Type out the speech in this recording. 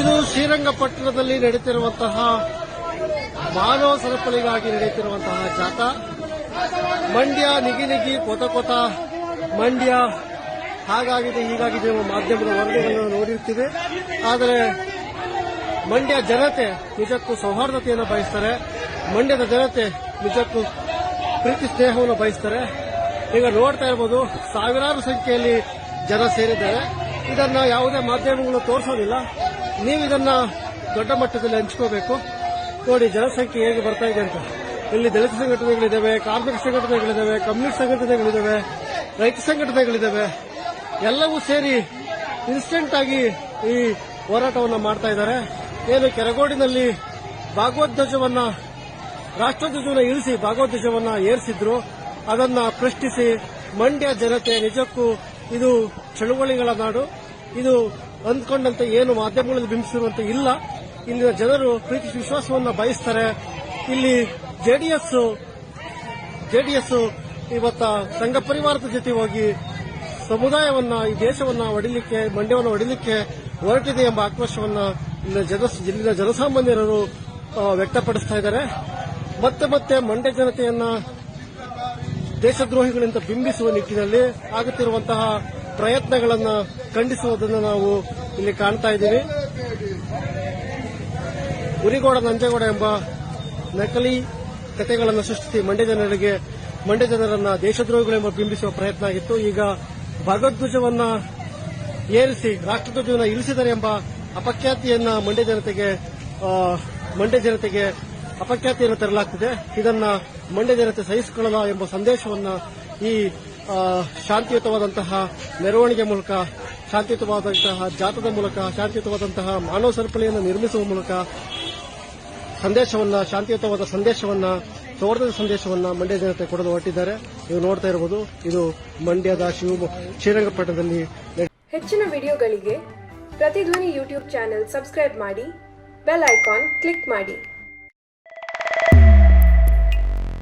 ಇದು ಶ್ರೀರಂಗಪಟ್ಟಣದಲ್ಲಿ ನಡೆಯುತ್ತಿರುವಂತಹ ಮಾನವ ಸರಪಳಿಗಾಗಿ ನಡೆಯುತ್ತಿರುವಂತಹ ಜಾಥಾ. ಮಂಡ್ಯ ನಿಗಿ ನಿಗಿ ಕೊತ ಕೊತ ಮಂಡ್ಯ ಹಾಗಾಗಿದೆ, ಹೀಗಾಗಿದೆ ಎಂಬ ಮಾಧ್ಯಮದ ವರದಿಗಳನ್ನು ನೋಡಿರುತ್ತಿದೆ ಆದರೆ ಮಂಡ್ಯ ಜನತೆ ನಿಜಕ್ಕೂ ಸೌಹಾರ್ದತೆಯನ್ನು ಬಯಸ್ತಾರೆ. ಮಂಡ್ಯದ ಜನತೆ ನಿಜಕ್ಕೂ ಪ್ರೀತಿ ಸ್ನೇಹವನ್ನು ಬಯಸ್ತಾರೆ. ಈಗ ನೋಡ್ತಾ ಇರಬಹುದು ಸಾವಿರಾರು ಸಂಖ್ಯೆಯಲ್ಲಿ ಜನ ಸೇರಿದ್ದಾರೆ. ಇದನ್ನು ಯಾವುದೇ ಮಾಧ್ಯಮಗಳು ತೋರಿಸೋದಿಲ್ಲ. ನೀವು ಇದನ್ನ ದೊಡ್ಡ ಮಟ್ಟದಲ್ಲಿ ಹಂಚ್ಕೋಬೇಕು. ನೋಡಿ, ಜನಸಂಖ್ಯೆ ಹೇಗೆ ಬರ್ತಾ ಇದೆ ಅಂತ. ಇಲ್ಲಿ ದಲಿತ ಸಂಘಟನೆಗಳಿದ್ದಾವೆ ಕಾರ್ಮಿಕ ಸಂಘಟನೆಗಳಿದ್ದಾವೆ ಕಮ್ಯುನಿಸ್ಟ್ ಸಂಘಟನೆಗಳಿದ್ದಾವೆ ರೈತ ಸಂಘಟನೆಗಳಿದ್ದಾವೆ ಎಲ್ಲವೂ ಸೇರಿ ಇನ್ಸ್ಟೆಂಟ್ ಆಗಿ ಈ ಹೋರಾಟವನ್ನು ಮಾಡ್ತಾ ಇದ್ದಾರೆ. ಏನು ಕೆರಗೋಡಿನಲ್ಲಿ ಭಾಗವಧ್ವಜವನ್ನ ರಾಷ್ಟ್ರಧ್ವಜವನ್ನು ಇಳಿಸಿ ಭಾಗವಧ್ವಜವನ್ನ ಏರಿಸಿದ್ರು. ಅದನ್ನ ಪ್ರಶ್ನಿಸಿ ಮಂಡ್ಯ ಜನತೆ ನಿಜಕ್ಕೂ ಇದು ಚಳುವಳಿಗಳ ನಾಡು. ಇದು ಅಂದ್ಕೊಂಡಂತೆ ಏನು ಮಾಧ್ಯಮಗಳಲ್ಲಿ ಬಿಂಬಿಸಿರುವಂತೆ ಇಲ್ಲ. ಇಲ್ಲಿನ ಜನರು ಪ್ರೀತಿ ವಿಶ್ವಾಸವನ್ನು ಬಯಸ್ತಾರೆ. ಇಲ್ಲಿ ಜೆಡಿಎಸ್ ಜೆಡಿಎಸ್ ಇವತ್ತ ಸಂಘ ಪರಿವಾರದ ಜೊತೆ ಹೋಗಿ ಸಮುದಾಯವನ್ನ, ಈ ದೇಶವನ್ನ ಒಡಿಲಿಕ್ಕೆ, ಮಂಡ್ಯವನ್ನು ಒಡಿಲಿಕ್ಕೆ ಹೊರಟಿದೆ ಎಂಬ ಆಕ್ರೋಶವನ್ನು ಇಲ್ಲಿನ ಜನ, ಇಲ್ಲಿನ ಜನಸಾಮಾನ್ಯರು ವ್ಯಕ್ತಪಡಿಸ್ತಾ ಇದ್ದಾರೆ. ಮತ್ತೆ ಮತ್ತೆ ಮಂಡ್ಯ ಜನತೆಯನ್ನ ದೇಶದ್ರೋಹಿಗಳಿಂದ ಬಿಂಬಿಸುವ ನಿಟ್ಟಿನಲ್ಲಿ ಆಗುತ್ತಿರುವಂತಹ ಪ್ರಯತ್ನಗಳನ್ನು ಖಂಡಿಸುವುದನ್ನು ನಾವು ಇಲ್ಲಿ ಕಾಣ್ತಾ ಇದ್ದೀವಿ. ಉರಿಗೋಡ, ನಂಜೇಗೌಡ ಎಂಬ ನಕಲಿ ಕಥೆಗಳನ್ನು ಸೃಷ್ಟಿಸಿ ಮಂಡ್ಯ ಜನರಿಗೆ, ಮಂಡ್ಯ ಜನರನ್ನು ದೇಶದ್ರೋಹಿಗಳೆಂಬ ಬಿಂಬಿಸುವ ಪ್ರಯತ್ನ ಆಗಿತ್ತು. ಈಗ ಭಗವದ್ವಜವನ್ನ ಏರಿಸಿ, ರಾಷ್ಟ್ರಧ್ವಜವನ್ನ ಇಳಿಸಿದರೆ ಎಂಬ ಅಪಖ್ಯಾತಿಯನ್ನ ಮಂಡ್ಯ ಜನತೆಗೆ ಮಂಡ್ಯ ಜನತೆಗೆ ಅಪಖ್ಯಾತಿಯನ್ನು ತರಲಾಗ್ತಿದೆ. ಇದನ್ನ ಮಂಡ್ಯ ಜನತೆ ಸಹಿಸಿಕೊಳ್ಳಲ್ಲ ಎಂಬ ಸಂದೇಶವನ್ನು ಈ ಶಾಂತಿಯುತವಾದಂತಹ ಮೆರವಣಿಗೆ ಮೂಲಕ, ಶಾಂತಿಯುತವಾದಂತಹ ಜಾತದ ಮೂಲಕ, ಶಾಂತಿಯುತವಾದಂತಹ ಮಾನವ ಸರಪಳಿಯನ್ನು ನಿರ್ಮಿಸುವ ಮೂಲಕ ಸಂದೇಶವನ್ನ, ಶಾಂತಿಯುತವಾದ ಸಂದೇಶವನ್ನ ಸೌಹಾರ್ದದ ಸಂದೇಶವನ್ನ ಮಂಡ್ಯ ಜನತೆ ಕೊಡಲು ಹೊರಟಿದ್ದಾರೆ. ನೀವು ನೋಡ್ತಾ ಇರಬಹುದು, ಇದು ಮಂಡ್ಯದ ಶಿವಮೊಗ್ಗ ಶ್ರೀರಂಗಪಟ್ಟಣದಲ್ಲಿ ಹೆಚ್ಚಿನ ವಿಡಿಯೋಗಳಿಗೆ ಪ್ರತಿಧ್ವನಿ ಯೂಟ್ಯೂಬ್ ಚಾನೆಲ್ ಸಬ್ಸ್ಕ್ರೈಬ್ ಮಾಡಿ, ಬೆಲ್ ಐಕಾನ್ ಕ್ಲಿಕ್ ಮಾಡಿ.